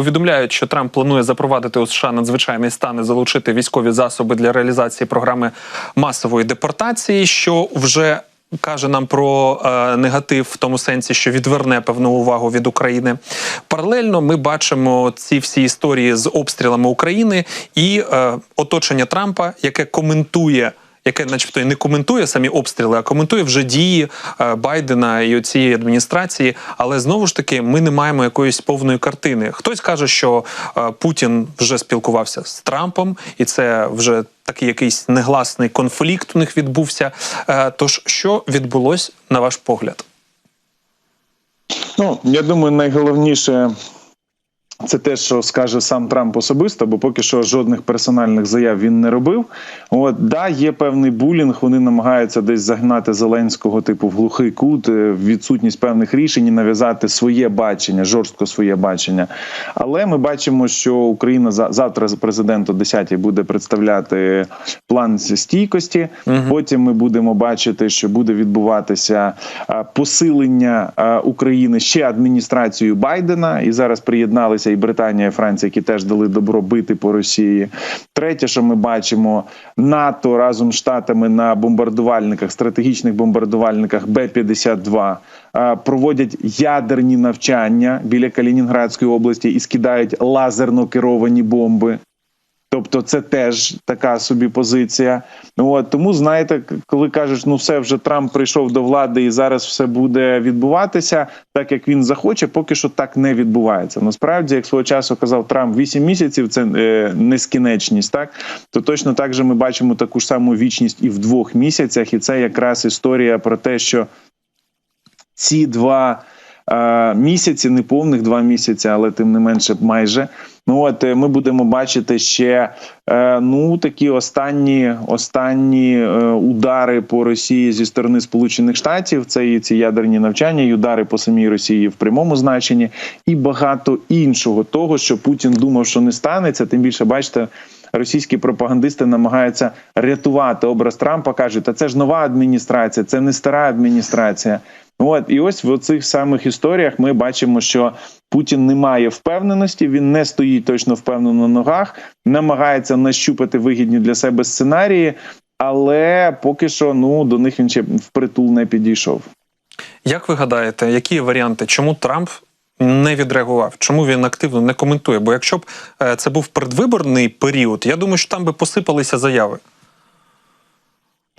повідомляють, що Трамп планує запровадити у США надзвичайний стан і залучити військові засоби для реалізації програми масової депортації, що вже каже нам про е, негатив в тому сенсі, що відверне певну увагу від України. Паралельно ми бачимо ці всі історії з обстрілами України і е, оточення Трампа, яке коментує. Яке, начебто, і не коментує самі обстріли, а коментує вже дії е, Байдена і цієї адміністрації. Але знову ж таки, ми не маємо якоїсь повної картини. Хтось каже, що е, Путін вже спілкувався з Трампом, і це вже такий якийсь негласний конфлікт у них відбувся. Е, тож, що відбулось на ваш погляд? Ну, я думаю, найголовніше це те, що скаже сам Трамп особисто, бо поки що жодних персональних заяв він не робив. От да, є певний булінг. Вони намагаються десь загнати Зеленського, типу, в глухий кут, е, відсутність певних рішень і нав'язати своє бачення, жорстко своє бачення. Але ми бачимо, що Україна за- завтра президент о 10-й буде представляти план стійкості. Потім ми будемо бачити, що буде відбуватися посилення України ще адміністрацією Байдена, і зараз приєдналися і Британія, і Франція, які теж дали добро бити по Росії. Третє, що ми бачимо, НАТО разом з штатами на бомбардувальниках, стратегічних бомбардувальниках Б-52 а, проводять ядерні навчання біля Калінінградської області і скидають лазерно керовані бомби. Тобто це теж така собі позиція. От тому знаєте, коли кажеш, ну все вже Трамп прийшов до влади і зараз все буде відбуватися так, як він захоче, поки що так не відбувається. Насправді, як свого часу казав Трамп, 8 місяців це е, нескінченність, так то точно так же ми бачимо таку ж саму вічність і в двох місяцях, і це якраз історія про те, що ці два місяці, не повних два місяці, але тим не менше, майже. Ну от е, ми будемо бачити ще е, ну такі останні останні е, удари по Росії зі сторони Сполучених Штатів. Це і ці ядерні навчання, і удари по самій Росії в прямому значенні, і багато іншого того, що Путін думав, що не станеться. Тим більше бачите. Російські пропагандисти намагаються рятувати образ Трампа. кажуть, та це ж нова адміністрація, це не стара адміністрація. От і ось в цих самих історіях ми бачимо, що Путін не має впевненості, він не стоїть точно впевнено на ногах, намагається нащупати вигідні для себе сценарії, але поки що ну до них він ще впритул не підійшов. Як ви гадаєте, які варіанти? Чому Трамп не відреагував? Чому він активно не коментує? Бо якщо б е, це був предвиборний період, я думаю, що там би посипалися заяви.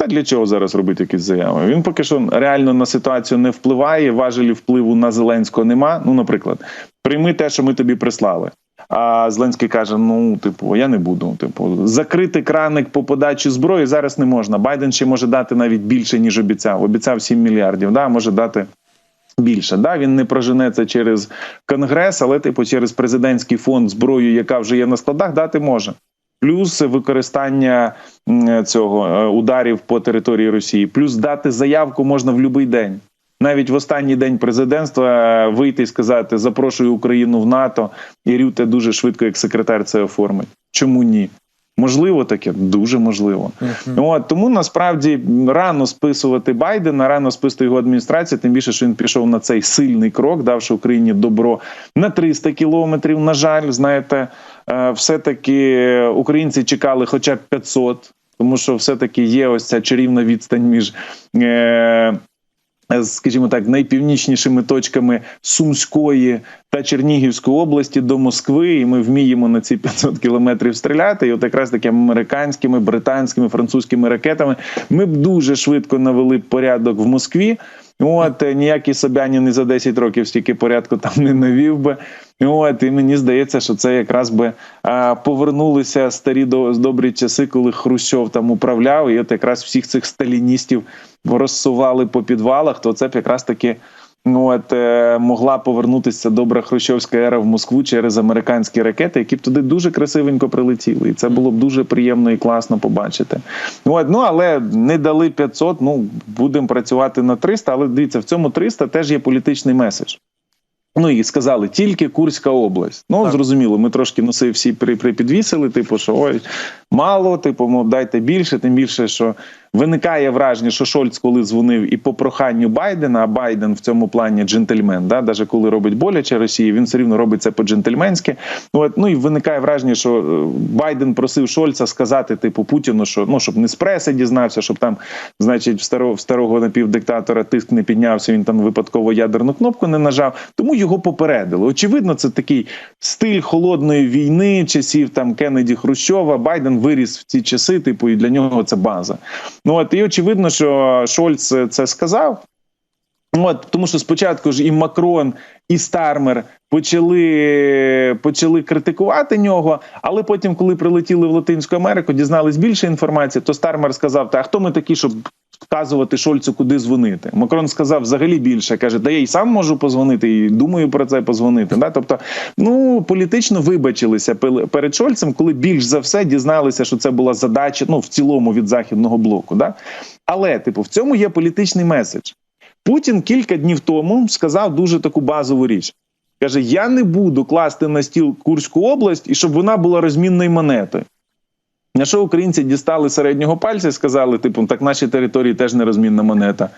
Та для чого зараз робити якісь заяви? Він поки що реально на ситуацію не впливає. Важелі впливу на Зеленського нема. Ну, наприклад, прийми те, що ми тобі прислали. А Зеленський каже: Ну, типу, я не буду. Типу, закрити краник по подачі зброї зараз не можна. Байден ще може дати навіть більше ніж обіцяв. Обіцяв 7 мільярдів. Да, може дати. Більше да він не прожене це через конгрес, але типу через президентський фонд зброю, яка вже є на складах, дати може. Плюс використання цього е, ударів по території Росії, плюс дати заявку можна в будь-який день. Навіть в останній день президентства е, вийти і сказати запрошую Україну в НАТО, і Рюте дуже швидко, як секретар, це оформить. Чому ні? Можливо, таке дуже можливо. От тому насправді рано списувати Байдена, рано списувати його адміністрацію. Тим більше, що він пішов на цей сильний крок, давши Україні добро на 300 кілометрів. На жаль, знаєте, все-таки українці чекали хоча б 500, тому що все-таки є ось ця чарівна відстань між. Е- Скажімо так, найпівнічнішими точками Сумської та Чернігівської області до Москви, і ми вміємо на ці 500 кілометрів стріляти. І от якраз такими американськими, британськими, французькими ракетами ми б дуже швидко навели порядок в Москві. От е, ніякий Собянін і за 10 років стільки порядку там не навів би. От і мені здається, що це якраз би а, повернулися старі до добрі часи, коли Хрущов там управляв, і от якраз всіх цих сталіністів розсували по підвалах. То це б якраз таки ну от е, могла повернутися добра хрущовська ера в Москву через американські ракети, які б туди дуже красивенько прилетіли, і це було б дуже приємно і класно побачити. От, ну але не дали 500, Ну будемо працювати на 300, Але дивіться, в цьому 300 теж є політичний меседж. Ну і сказали тільки Курська область. Ну Так. зрозуміло, ми трошки носи всі при, при підвісили, типу, що ой, мало, типу, дайте більше, тим більше, що виникає враження, що Шольц, коли дзвонив і по проханню Байдена, а Байден в цьому плані джентльмен, да, навіть коли робить боляче Росії, він все рівно робить це по-джентльменськи. От, ну і виникає враження, що е, Байден просив Шольца сказати, типу, Путіну, що ну щоб не з преси дізнався, щоб там, значить, в старого, в старого напівдиктатора тиск не піднявся, він там випадково ядерну кнопку не нажав. Тому його попередили. Очевидно, це такий стиль холодної війни, часів там Кеннеді Хрущова. Байден виріс в ці часи, типу, і для нього це база. Ну от і очевидно, що Шольц це сказав. От тому, що спочатку ж і Макрон, і Стармер почали почали критикувати нього, але потім, коли прилетіли в Латинську Америку, дізнались більше інформації, то Стармер сказав: Та а хто ми такі, щоб вказувати Шольцу, куди дзвонити? Макрон сказав взагалі більше. каже: Да я й сам можу позвонити, і думаю про це позвонити. Да? Тобто, ну політично вибачилися перед Шольцем, коли більш за все дізналися, що це була задача ну в цілому від західного блоку. Да? Але, типу, в цьому є політичний меседж. Путін кілька днів тому сказав дуже таку базову річ. Каже: Я не буду класти на стіл Курську область і щоб вона була розмінною монетою. На що українці дістали середнього пальця і сказали: типу, так наші території теж не розмінна монета.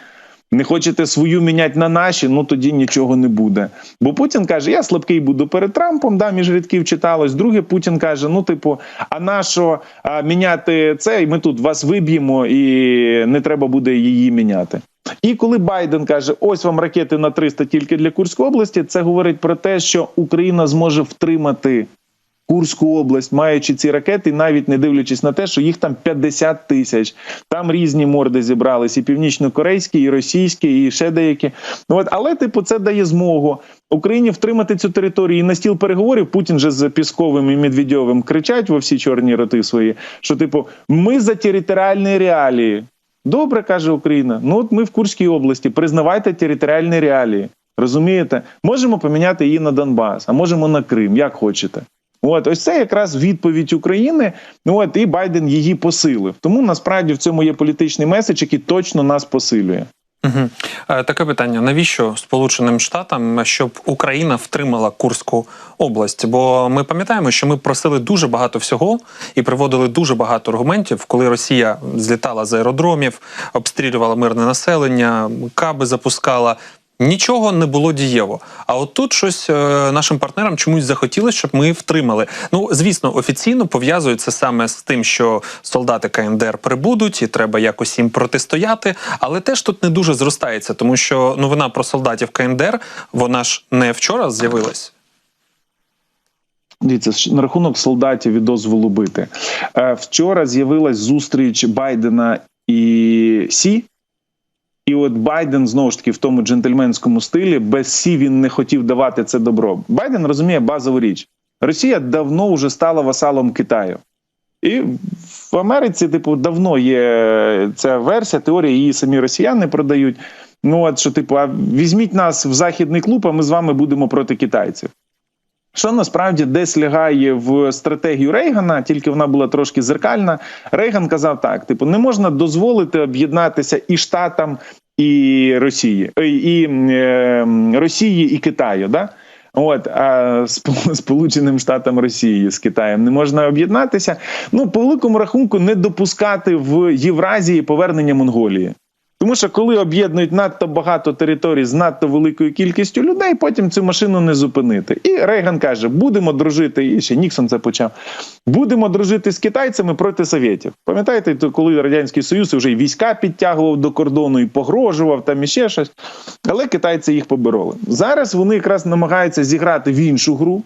Не хочете свою міняти на наші, ну тоді нічого не буде. Бо Путін каже: я слабкий буду перед Трампом, да, між рядків читалось. Друге, Путін каже: ну, типу, а на що а, міняти це? Ми тут вас виб'ємо, і не треба буде її міняти. І коли Байден каже, ось вам ракети на 300 тільки для Курської області, це говорить про те, що Україна зможе втримати Курську область, маючи ці ракети, навіть не дивлячись на те, що їх там 50 тисяч. Там різні морди зібрались, і північно-корейські, і російські, і ще деякі. Ну, От, але, типу, це дає змогу Україні втримати цю територію. І на стіл переговорів Путін же з Пісковим і Медведьовим кричать во всі чорні роти свої, що, типу, ми за територіальні реалії. Добре, каже Україна. Ну от ми в Курській області, признавайте територіальні реалії. Розумієте? Можемо поміняти її на Донбас, а можемо на Крим, як хочете. От ось це якраз відповідь України. Ну от і Байден її посилив. Тому насправді в цьому є політичний меседж, який точно нас посилює. Угу. Таке питання: навіщо Сполученим Штатам, щоб Україна втримала Курську область? Бо ми пам'ятаємо, що ми просили дуже багато всього і приводили дуже багато аргументів, коли Росія злітала з аеродромів, обстрілювала мирне населення, каби запускала. Нічого не було дієво. А от тут щось е, нашим партнерам чомусь захотілося, щоб ми втримали. Ну, звісно, офіційно пов'язують це саме з тим, що солдати КНДР прибудуть, і треба якось їм протистояти. Але теж тут не дуже зростається, тому що новина про солдатів КНДР вона ж не вчора з'явилась. Дивіться, на рахунок солдатів і дозволу бити. Е, Вчора з'явилась зустріч Байдена і Сі. І от Байден знову ж таки в тому джентльменському стилі без Сі він не хотів давати це добро. Байден розуміє базову річ: Росія давно вже стала васалом Китаю. І в Америці, типу, давно є ця версія, теорія, її самі росіяни продають. Ну, от що, типу, а візьміть нас в західний клуб, а ми з вами будемо проти китайців. Що насправді десь лягає в стратегію Рейгана, тільки вона була трошки зеркальна. Рейган казав так: типу, не можна дозволити об'єднатися і Штатам, і Росії, е, і е, Росії, і Китаю. Да? От а Сп- Сполученим Штатам Росії з Китаєм не можна об'єднатися. Ну, по великому рахунку, не допускати в Євразії повернення Монголії. Тому що коли об'єднують надто багато територій з надто великою кількістю людей, потім цю машину не зупинити. І Рейган каже: будемо дружити, і ще Ніксон це почав. Будемо дружити з китайцями проти совєтів. Пам'ятаєте, то коли радянський союз вже й війська підтягував до кордону і погрожував там і ще щось. Але китайці їх побороли. Зараз вони якраз намагаються зіграти в іншу гру.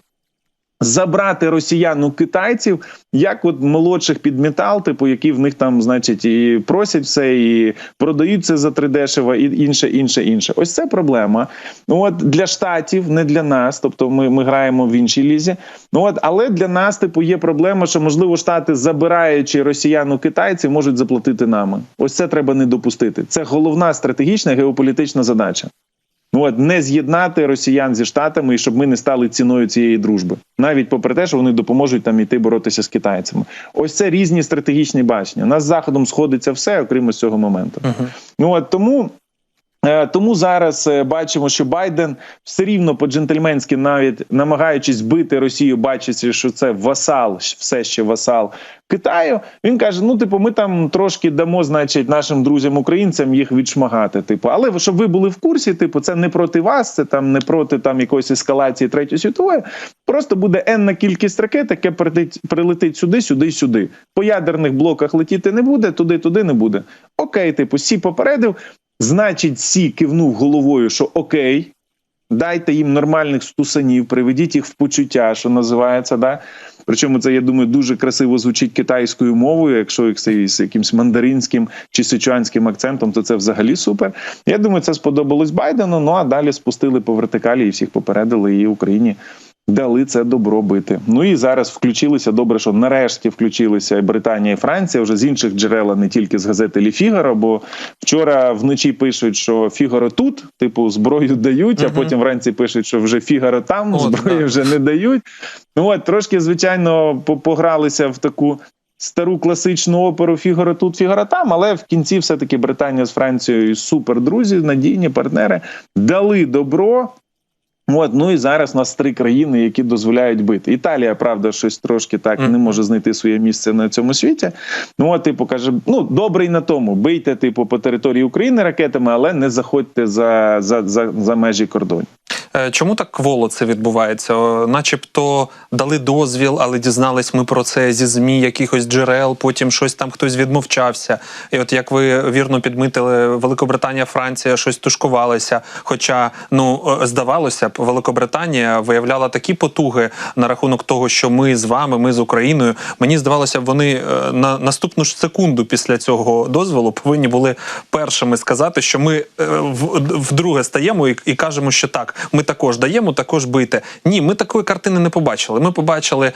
Забрати росіян у китайців як от молодших під метал, типу, які в них там, значить, і просять все, і продають це за три дешево, і інше, інше, інше. Ось це проблема. Ну от для штатів, не для нас. Тобто, ми, ми граємо в іншій лізі. Ну от, але для нас, типу, є проблема, що можливо штати, забираючи росіян у китайців, можуть заплатити нами. Ось це треба не допустити. Це головна стратегічна геополітична задача. Ну от не з'єднати росіян зі штатами, і щоб ми не стали ціною цієї дружби, навіть попри те, що вони допоможуть там іти боротися з китайцями. Ось це різні стратегічні бачення. У Нас з заходом сходиться все, окрім ось цього моменту. Угу. Ну от тому Тому зараз е, бачимо, що Байден все рівно по-джентльменськи, навіть намагаючись бити Росію, бачиться, що це васал, все ще васал Китаю. Він каже: ну, типу, ми там трошки дамо, значить, нашим друзям українцям їх відшмагати. Типу, але щоб ви були в курсі, типу, це не проти вас, це там не проти там якоїсь ескалації третьої світової. Просто буде енна кількість ракет, яке прилетить, прилетить сюди, сюди, сюди. По ядерних блоках летіти не буде, туди, туди не буде. Окей, типу, Сі попередив. Значить, Сі кивнув головою, що окей, дайте їм нормальних стусанів, приведіть їх в почуття, що називається. Да? Причому це, я думаю, дуже красиво звучить китайською мовою. Якщо їх це з якимсь мандаринським чи сичуанським акцентом, то це взагалі супер. Я думаю, це сподобалось Байдену. Ну а далі спустили по вертикалі і всіх попередили і Україні. Дали це добро бити. Ну і зараз включилися. Добре, що нарешті включилися і Британія і Франція вже з інших джерел, а не тільки з газети Лі Фігаро. Бо вчора вночі пишуть, що Фігаро тут, типу, зброю дають, а потім вранці пишуть, що вже Фігаро там, От, зброї да. вже не дають. Ну от трошки, звичайно, по- погралися в таку. Стару класичну оперу Фігаро тут, Фігаро там, але в кінці все-таки Британія з Францією супер друзі, надійні партнери дали добро. От, ну і зараз у нас три країни, які дозволяють бити. Італія, правда, щось трошки так не може знайти своє місце на цьому світі. Ну, от, типу, каже: ну добре на тому. Бийте, типу, по території України ракетами, але не заходьте за, за, за, за межі кордонів. Е, Чому так кволо це відбувається? Начебто дали дозвіл, але дізнались ми про це зі змі якихось джерел. Потім щось там хтось відмовчався. І от як ви вірно підмітили, Великобританія, Франція щось тушкувалися. Хоча ну здавалося б, Великобританія виявляла такі потуги на рахунок того, що ми з вами, ми з Україною. Мені здавалося б, вони е, на наступну ж секунду після цього дозволу повинні були першими сказати, що ми е, вдруге стаємо і, і кажемо, що так, ми також даємо, також бийте. Ні, ми такої картини не побачили. Ми побачили.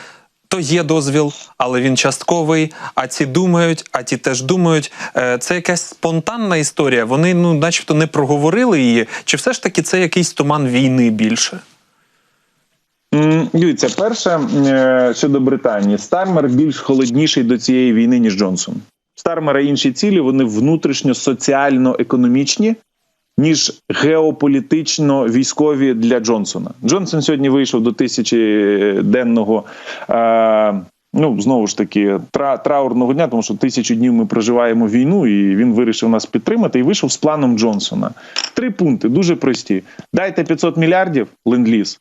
То є дозвіл, але він частковий. А ці думають, а ті теж думають. Е, Це якась спонтанна історія. Вони, ну, начебто, не проговорили її. Чи все ж таки це якийсь туман війни більше? Дивіться, перше е, щодо Британії, Стармер більш холодніший до цієї війни, ніж Джонсон. Стармера інші цілі вони внутрішньо соціально-економічні, ніж геополітично військові для Джонсона. Джонсон сьогодні вийшов до тисячіденного. Е, Ну, знову ж таки, тра, траурного дня, тому що тисячу днів ми проживаємо війну, і він вирішив нас підтримати і вийшов з планом Джонсона. Три пункти дуже прості: дайте 500 мільярдів ленд-ліз,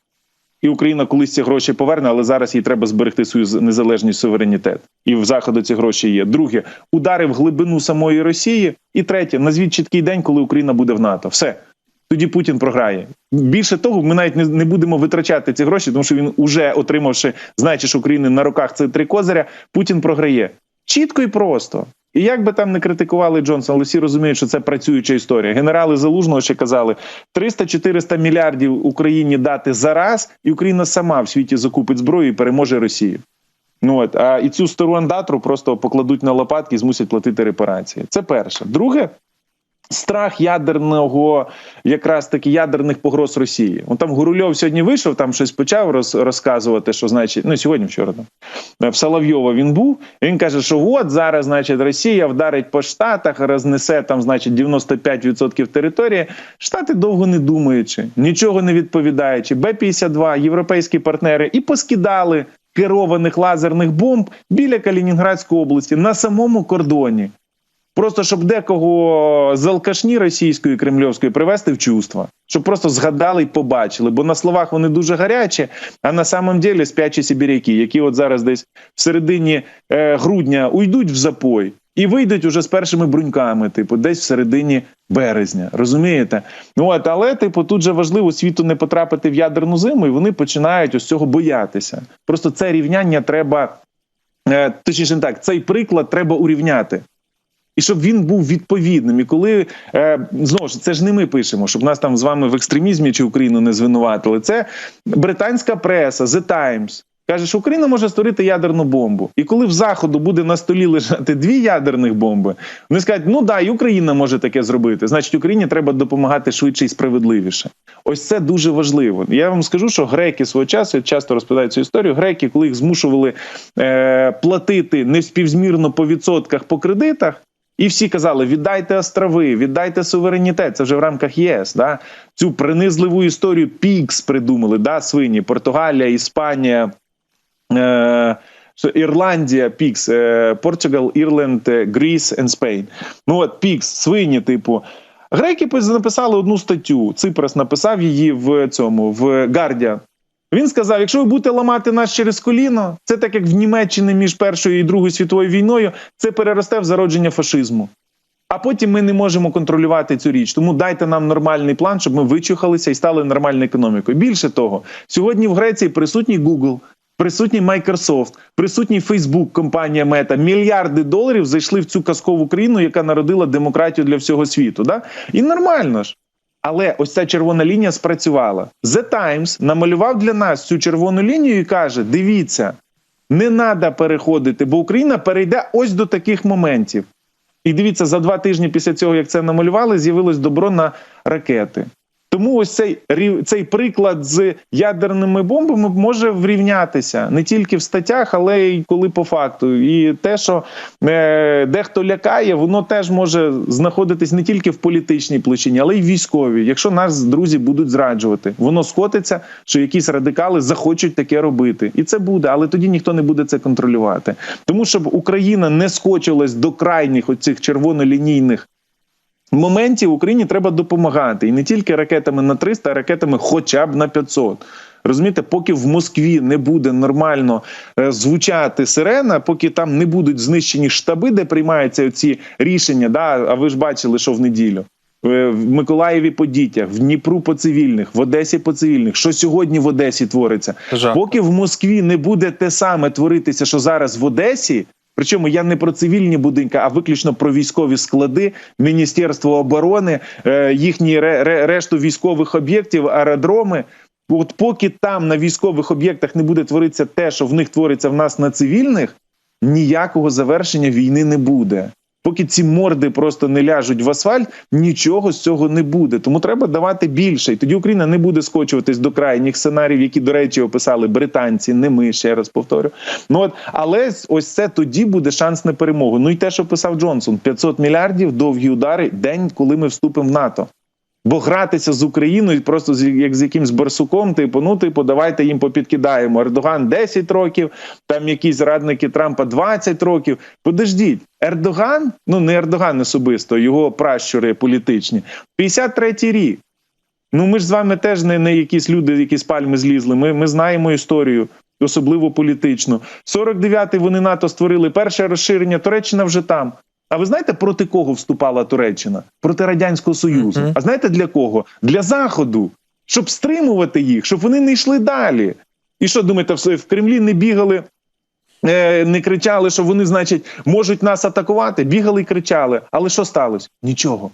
і Україна колись ці гроші поверне, але зараз їй треба зберегти свою незалежність суверенітет. І в заходу ці гроші є. Друге, удари в глибину самої Росії. І третє, назвіть чіткий день, коли Україна буде в НАТО. Все. Тоді Путін програє. Більше того, ми навіть не, не будемо витрачати ці гроші, тому що він уже отримавши, знаючи, що України на руках це три козиря, Путін програє. Чітко і просто. І як би там не критикували Джонсон, але всі розуміють, що це працююча історія. Генерали Залужного ще казали: 300-400 мільярдів Україні дати зараз, і Україна сама в світі закупить зброю і переможе Росію. Ну от а і цю стару андатру просто покладуть на лопатки і змусять платити репарації. Це перше. Друге. Страх ядерного, якраз таки ядерних погроз Росії. Он там Гурульов сьогодні вийшов, там щось почав роз, розказувати, що значить, ну сьогодні вчора там в Соловйова він був. Він каже, що от зараз, значить, Росія вдарить по штатах, рознесе там, значить, 95% території. Штати довго не думаючи, нічого не відповідаючи. Б-52, європейські партнери і поскидали керованих лазерних бомб біля Калінінградської області на самому кордоні. Просто щоб декого з алкашні російської кремльовської привести в чувство, щоб просто згадали і побачили. Бо на словах вони дуже гарячі, а на самом деле спячі сибіряки, які от зараз десь в середині е, грудня уйдуть в запой і вийдуть уже з першими бруньками, типу, десь в середині березня. Розумієте? Ну от, але, типу, тут же важливо світу не потрапити в ядерну зиму, і вони починають ось цього боятися. Просто це рівняння треба, е, точніше так, цей приклад треба урівняти. І щоб він був відповідним. І коли е, знову ж це ж не ми пишемо, щоб нас там з вами в екстремізмі чи Україну не звинуватили. Це британська преса, The Times. Каже, що Україна може створити ядерну бомбу. І коли в заходу буде на столі лежати дві ядерних бомби, вони скажуть, ну да, і Україна може таке зробити. Значить, Україні треба допомагати швидше і справедливіше. Ось це дуже важливо. Я вам скажу, що греки свого часу я часто розповідаю цю історію. Греки, коли їх змушували е, платити неспівзмірно по відсотках по кредитах. І всі казали: віддайте острови, віддайте суверенітет. Це вже в рамках ЄС. Да? Цю принизливу історію Пікс придумали, да, свині, Португалія, Іспанія. Е- Ірландія, Пікс, е, Португал, Ірленд, е, Гріс і Спейн. Ну от Пікс, свині, типу. Греки пис- написали одну статтю. Ципрас написав її в цьому в Guardian. Він сказав: якщо ви будете ламати нас через коліно, це так як в Німеччині між Першою і Другою світовою війною, це переросте в зародження фашизму. А потім ми не можемо контролювати цю річ. Тому дайте нам нормальний план, щоб ми вичухалися і стали нормальною економікою. Більше того, сьогодні в Греції присутній Google, присутній Microsoft, присутній Facebook, компанія Meta. Мільярди доларів зайшли в цю казкову країну, яка народила демократію для всього світу. Да? І нормально ж. Але ось ця червона лінія спрацювала. The Times намалював для нас цю червону лінію і каже: дивіться, не треба переходити, бо Україна перейде ось до таких моментів. І дивіться, за два тижні після цього, як це намалювали, з'явилось добро на ракети. Тому ось цей цей приклад з ядерними бомбами може врівнятися не тільки в статтях, але й коли по факту. І те, що е, дехто лякає, воно теж може знаходитись не тільки в політичній площині, але й в військовій. Якщо нас друзі будуть зраджувати, воно скотиться, що якісь радикали захочуть таке робити, і це буде, але тоді ніхто не буде це контролювати. Тому щоб Україна не скочилась до крайніх оцих червонолінійних моментів Україні треба допомагати і не тільки ракетами на 300, а ракетами хоча б на 500. Розумієте, поки в Москві не буде нормально е, звучати сирена, поки там не будуть знищені штаби, де приймаються ці рішення. Да, а ви ж бачили, що в неділю. Е, В Миколаєві по дітях, в Дніпру по цивільних, в Одесі по цивільних. Що сьогодні в Одесі твориться? Жах. Поки в Москві не буде те саме творитися, що зараз в Одесі. Причому я не про цивільні будинки, а виключно про військові склади, Міністерство оборони, е, їхні ре- ре- решту військових об'єктів, аеродроми. От поки там на військових об'єктах не буде творитися те, що в них твориться в нас на цивільних, ніякого завершення війни не буде. Поки ці морди просто не ляжуть в асфальт, нічого з цього не буде. Тому треба давати більше. І тоді Україна не буде скочуватись до крайніх сценаріїв, які, до речі, описали британці, не ми ще раз повторю. Ну от, але ось це тоді буде шанс на перемогу. Ну і те, що писав Джонсон: 500 мільярдів довгі удари день, коли ми вступимо в НАТО. Бо гратися з Україною просто з як з якимсь барсуком, типу, ну типу, давайте їм попідкидаємо. Ердоган 10 років, там якісь радники Трампа 20 років. Подождіть, Ердоган, ну не Ердоган особисто, його пращури політичні. 53-й рік. Ну ми ж з вами теж не, не якісь люди, які з пальми злізли. Ми, ми знаємо історію, особливо політичну. 49-й вони НАТО створили перше розширення. Туреччина вже там. А ви знаєте, проти кого вступала Туреччина? Проти Радянського Союзу. А знаєте для кого? Для Заходу, щоб стримувати їх, щоб вони не йшли далі. І що думаєте, в в Кремлі не бігали, е, не кричали, що вони, значить, можуть нас атакувати? Бігали і кричали. Але що сталося? Нічого.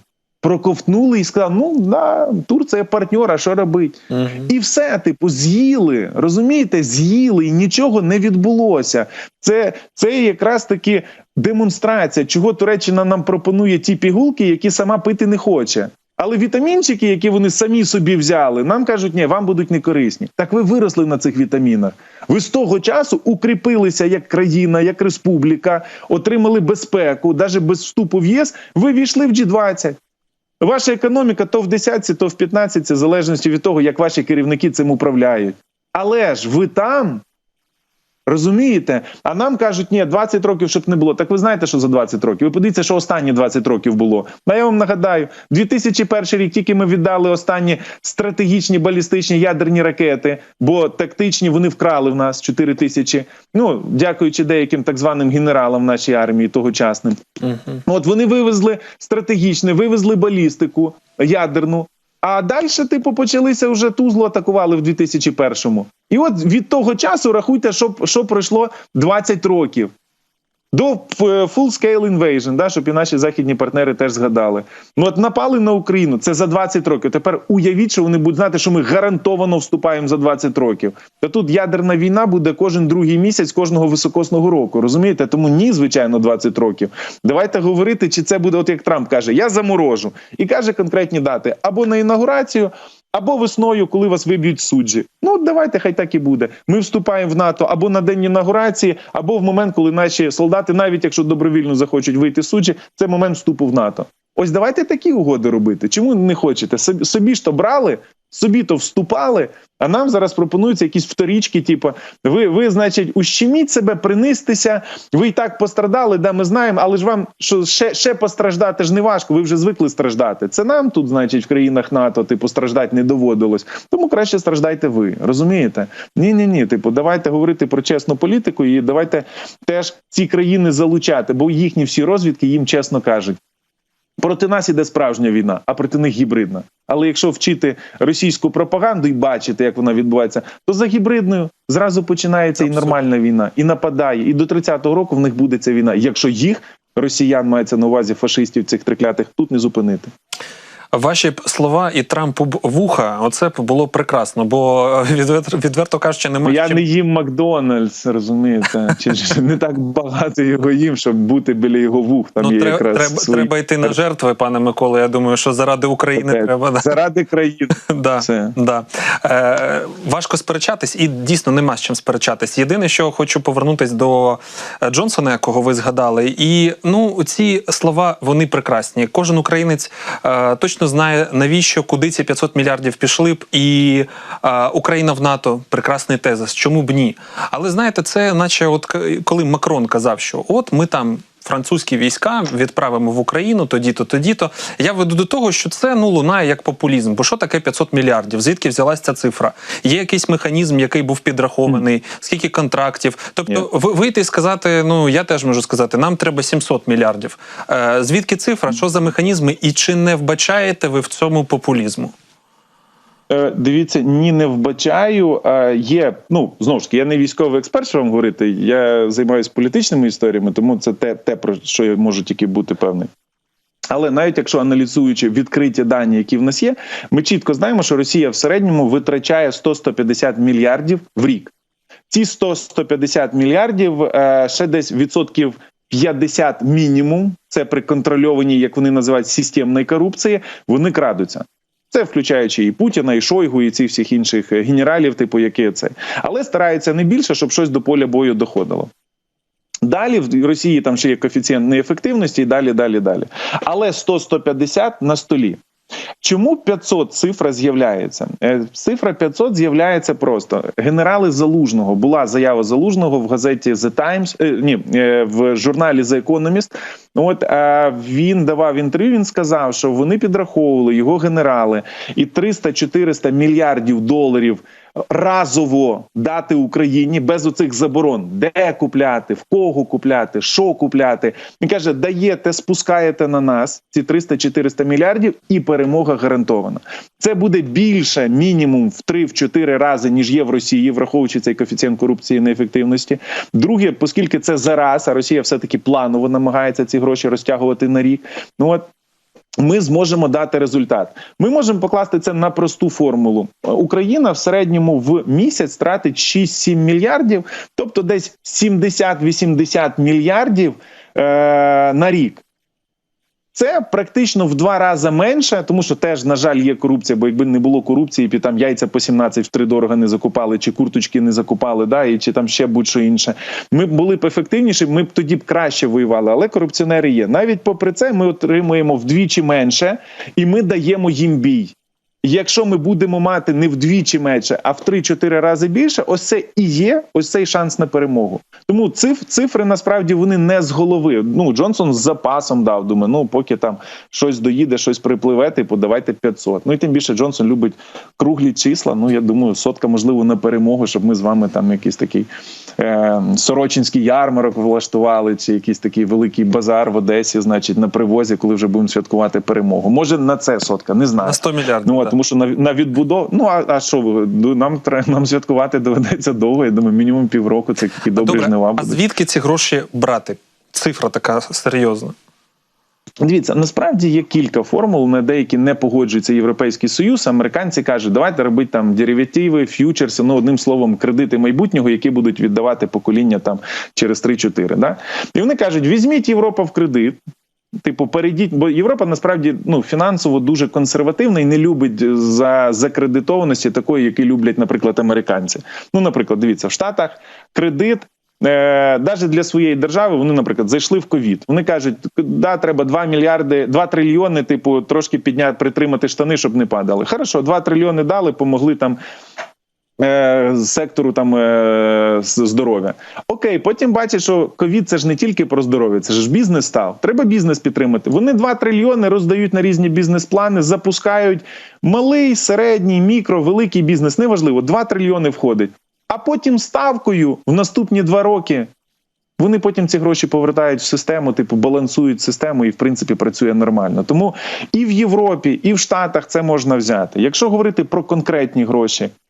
Проковтнули і сказали: ну да, Турція партнер, а що робить? Мгм. І все, типу, з'їли. Розумієте, з'їли, і нічого не відбулося. Це, це якраз таки демонстрація, чого Туреччина нам пропонує ті пігулки, які сама пити не хоче. Але вітамінчики, які вони самі собі взяли, нам кажуть, ні, вам будуть не корисні. Так ви виросли на цих вітамінах. Ви з того часу укріпилися як країна, як республіка, отримали безпеку, навіть без вступу в ЄС. Ви війшли в G20. Ваша економіка то в десятці, то в п'ятнадцятці, в залежності від того, як ваші керівники цим управляють. Але ж ви там. Розумієте? А нам кажуть, ні, 20 років, щоб не було. Так ви знаєте, що за 20 років? Ви подивіться, що останні 20 років було. А я вам нагадаю, 2001 рік тільки ми віддали останні стратегічні балістичні ядерні ракети, бо тактичні вони вкрали в нас 4 тисячі. Ну, дякуючи деяким так званим генералам в нашій армії тогочасним. Ну, От вони вивезли стратегічне, вивезли балістику ядерну. А далі, типу, почалися вже Тузлу атакували в 2001-му. І от від того часу рахуйте, що, що пройшло 20 років. До е, full-scale invasion, да, щоб і наші західні партнери теж згадали. Ну от напали на Україну, це за 20 років. Тепер уявіть, що вони будуть знати, що ми гарантовано вступаємо за 20 років. Та тут ядерна війна буде кожен другий місяць кожного високосного року. Розумієте? Тому ні, звичайно, 20 років. Давайте говорити, чи це буде, от як Трамп каже, я заморожу. І каже конкретні дати або на інаугурацію, Або весною, коли вас виб'ють суджі. Ну давайте, хай так і буде. Ми вступаємо в НАТО або на день інаугурації, або в момент, коли наші солдати, навіть якщо добровільно захочуть вийти суджі, це момент вступу в НАТО. Ось давайте такі угоди робити. Чому не хочете? Собі ж то брали, собі то вступали. А нам зараз пропонуються якісь вторічки, типу, ви, ви, значить, ущеміть себе, принистися. Ви і так пострадали, да, ми знаємо, але ж вам що ще, ще постраждати ж не важко. Ви вже звикли страждати. Це нам тут, значить, в країнах НАТО, типу, страждати не доводилось. Тому краще страждайте ви. Розумієте? Ні, ні, ні. Типу, давайте говорити про чесну політику і давайте теж ці країни залучати, бо їхні всі розвідки їм чесно кажуть. Проти нас іде справжня війна, а проти них гібридна. Але якщо вчити російську пропаганду і бачити, як вона відбувається, то за гібридною зразу починається і нормальна війна, і нападає. І до 30-го року в них буде ця війна. Якщо їх росіян мається на увазі фашистів цих триклятих тут не зупинити. Ваші слова і Трампу б вуха, оце було прекрасно, бо е, відверто, відверто кажучи, немає Я чим не їм Макдональдс, розумієте? Чи ж не так багато його їм, щоб бути біля його вух. Там ну, є треба, якраз треба, свої- треба йти на жертви, пане Миколо. Я думаю, що заради України Це- треба. Заради країни. Да, Це. да. Е, важко сперечатись, і дійсно нема з чим сперечатись. Єдине, що хочу повернутись до е, Джонсона, якого ви згадали. І ну ці слова вони прекрасні. Кожен українець е, точно знає навіщо, куди ці 500 мільярдів пішли б, і е, Україна в НАТО прекрасний тезис. Чому б ні? Але знаєте, це наче, от коли Макрон казав, що от ми там. Французькі війська відправимо в Україну тоді-то, тоді-то. Я веду до того, що це ну лунає як популізм. Бо що таке 500 мільярдів? Звідки взялась ця цифра? Є якийсь механізм, який був підрахований, скільки контрактів? Тобто, ви- вийти і сказати, ну я теж можу сказати, нам треба 700 мільярдів. Е, звідки цифра? Що за механізми? І чи не вбачаєте ви в цьому популізму? Е, Дивіться, ні, не вбачаю. Є ну знову ж таки, я не військовий експерт, що вам говорити. Я займаюся політичними історіями, тому це те, те про що я можу тільки бути певний. Але навіть якщо аналізуючи відкриті дані, які в нас є, ми чітко знаємо, що Росія в середньому витрачає 100-150 мільярдів в рік. Ці 100-150 мільярдів е, ще десь відсотків 50 мінімум. Це при контрольованій, як вони називають, системної корупції. Вони крадуться. Це включаючи і Путіна, і Шойгу, і цих всіх інших е, генералів, типу які це, але стараються не більше, щоб щось до поля бою доходило. Далі в Росії там ще є коефіцієнт неефективності, і далі, далі, далі. Але 100-150 на столі. Чому 500 цифра з'являється? Е, Цифра 500 з'являється просто. Генерали Залужного була заява Залужного в газеті The Times, е, ні, е, в журналі The Economist. От е, він давав інтерв'ю. Він сказав, що вони підраховували його генерали, і 300-400 мільярдів доларів разово дати Україні без оцих заборон, де купляти, в кого купляти, що купляти. Він каже: даєте, спускаєте на нас ці 300-400 мільярдів, і перемога гарантована. Це буде більше мінімум в 3-4 рази, ніж є в Росії, враховуючи цей коефіцієнт корупції і неефективності. Друге, оскільки це зараз, а Росія все таки планово намагається ці гроші розтягувати на рік. Ну от ми зможемо дати результат. Ми можемо покласти це на просту формулу. Україна в середньому в місяць тратить 6-7 мільярдів, тобто десь 70-80 мільярдів е, на рік. Це практично в два рази менше, тому що теж, на жаль, є корупція, бо якби не було корупції, пі там яйця по 17 втридорога не закупали, чи курточки не закупали, да, і чи там ще будь-що інше. Ми б були б ефективніші, ми б тоді б краще воювали, але корупціонери є. Навіть попри це, ми отримуємо вдвічі менше, і ми даємо їм бій. Якщо ми будемо мати не вдвічі менше, а в 3-4 рази більше, ось це і є ось цей шанс на перемогу. Тому циф, цифри насправді вони не з голови. Ну Джонсон з запасом дав. Думаю, ну поки там щось доїде, щось припливе, типу, давайте 500. Ну і тим більше Джонсон любить круглі числа. Ну я думаю, сотка можливо на перемогу, щоб ми з вами там якийсь такий е, сорочинський ярмарок влаштували, чи якийсь такий великий базар в Одесі, значить, на привозі, коли вже будемо святкувати перемогу. Може на це сотка, не знаю. На 100 мільярдів. Ну, да. Тому що на, на відбудову. Ну а, а що? Ну, нам треба нам святкувати доведеться довго. Я думаю, мінімум півроку це такі добрі Добре, жнива а звідки ці гроші брати? Цифра така серйозна. Дивіться, насправді є кілька формул, на деякі не погоджується Європейський Союз. Американці кажуть, давайте робити там деривативи, ф'ючерси, ну одним словом, кредити майбутнього, які будуть віддавати покоління там через 3-4. Да? І вони кажуть: візьміть Європа в кредит. Типу, перейдіть, бо Європа насправді ну фінансово дуже консервативна і не любить за закредитованості такої, які люблять, наприклад, американці. Ну, наприклад, дивіться, в Штатах кредит. Е, навіть для своєї держави вони, наприклад, зайшли в ковід. Вони кажуть, да, треба 2 мільярди, 2 трильйони, типу, трошки підняти, притримати штани, щоб не падали. Хорошо, 2 трильйони дали, помогли там е, сектору там е, здоров'я. Окей, потім бачать, що ковід це ж не тільки про здоров'я, це ж бізнес став. Треба бізнес підтримати. Вони 2 трильйони роздають на різні бізнес-плани, запускають малий, середній, мікро, великий бізнес. Неважливо, 2 трильйони входить. А потім ставкою в наступні два роки. Вони потім ці гроші повертають в систему, типу балансують систему, і в принципі працює нормально. Тому і в Європі, і в Штатах це можна взяти. Якщо говорити про конкретні гроші, Е,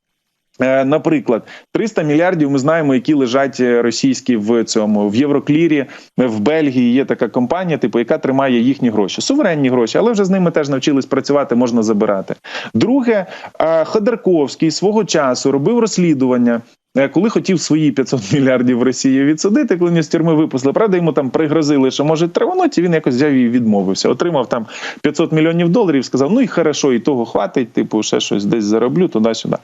Наприклад, 300 мільярдів ми знаємо, які лежать е, російські в цьому в Євроклірі, е, в Бельгії є така компанія, типу, яка тримає їхні гроші, суверенні гроші, але вже з ними теж навчились працювати, можна забирати. Друге, е, Ходорковський свого часу робив розслідування. Е, Коли хотів свої 500 мільярдів Росії відсудити, коли з тюрми випустили, правда, йому там пригрозили, що може травануть, і він якось взяв і відмовився. Отримав там 500 мільйонів доларів, сказав: ну і хорошо, і того хватить, типу, ще щось десь зароблю туди-сюди.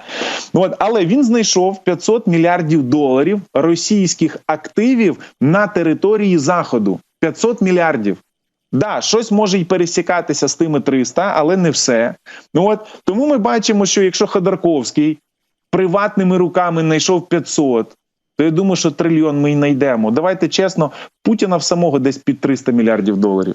Ну, От, але він знайшов 500 мільярдів доларів російських активів на території Заходу. 500 мільярдів. Да, щось може й пересікатися з тими 300, але не все. Ну от тому ми бачимо, що якщо Ходорковський приватними руками знайшов 500, то я думаю, що трильйон ми й знайдемо. Давайте чесно, Путіна в самого десь під 300 мільярдів доларів.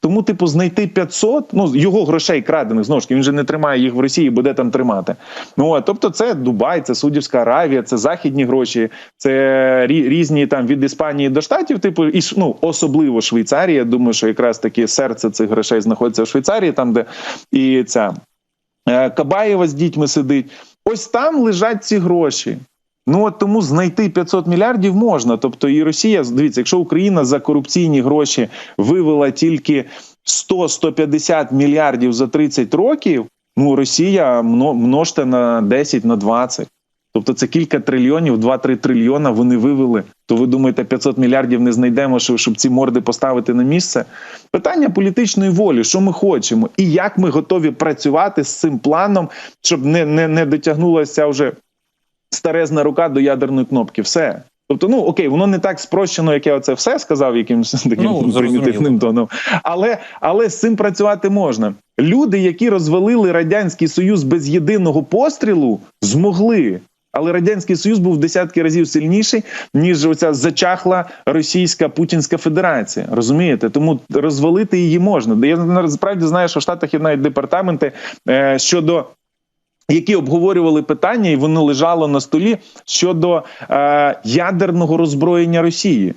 Тому, типу, знайти 500, ну його грошей крадених знову ж він же не тримає їх в Росії, буде там тримати. Ну от, тобто, це Дубай, це Судівська Аравія, це західні гроші, це рі- різні там від Іспанії до штатів. Типу, і ну, особливо Швейцарія. Думаю, що якраз таки серце цих грошей знаходиться в Швейцарії, там де і ця е, Кабаєва з дітьми сидить. Ось там лежать ці гроші. Ну от тому знайти 500 мільярдів можна. Тобто, і Росія, дивіться, якщо Україна за корупційні гроші вивела тільки 100-150 мільярдів за 30 років, ну Росія мно- множте на 10, на 20. Тобто це кілька трильйонів, 2-3 трильйона вони вивели. То ви думаєте, 500 мільярдів не знайдемо, щоб, ці морди поставити на місце? Питання політичної волі, що ми хочемо, і як ми готові працювати з цим планом, щоб не, не, не дотягнулася вже старезна рука до ядерної кнопки. Все. Тобто, ну окей, воно не так спрощено, як я оце все сказав, якимось таким Ну, примітивним тоном. Але, але з цим працювати можна. Люди, які розвалили радянський союз без єдиного пострілу, змогли. Але радянський союз був в десятки разів сильніший, ніж оця зачахла російська путінська федерація. Розумієте? Тому розвалити її можна. Я насправді знаю, що в Штатах є навіть департаменти е, щодо які обговорювали питання, і воно лежало на столі щодо е, ядерного роззброєння Росії.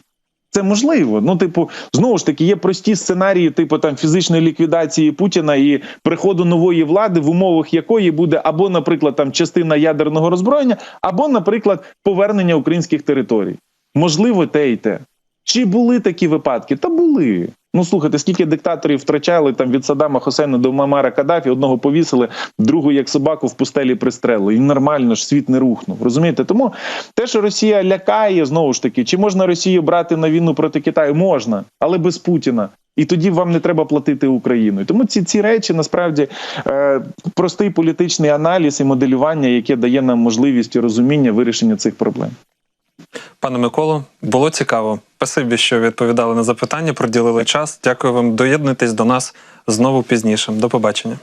Це можливо. Ну, типу, знову ж таки, є прості сценарії, типу там фізичної ліквідації Путіна і приходу нової влади, в умовах якої буде або, наприклад, там частина ядерного роззброєння, або, наприклад, повернення українських територій. Можливо, те і те. Чи були такі випадки? Та були. Ну слухайте, скільки диктаторів втрачали там від Саддама Хусейна до Мамара Каддафі, одного повісили, другу як собаку в пустелі пристрелили. І нормально ж світ не рухнув. Розумієте? Тому те, що Росія лякає, знову ж таки, чи можна Росію брати на війну проти Китаю? Можна, але без Путіна. І тоді вам не треба платити Україною. Тому ці, ці речі насправді е, простий політичний аналіз і моделювання, яке дає нам можливість і розуміння вирішення цих проблем. Пане Миколо, було цікаво. Спасибі, що відповідали на запитання, приділили час. Дякую вам. Доєднуйтесь до нас знову пізніше. До побачення.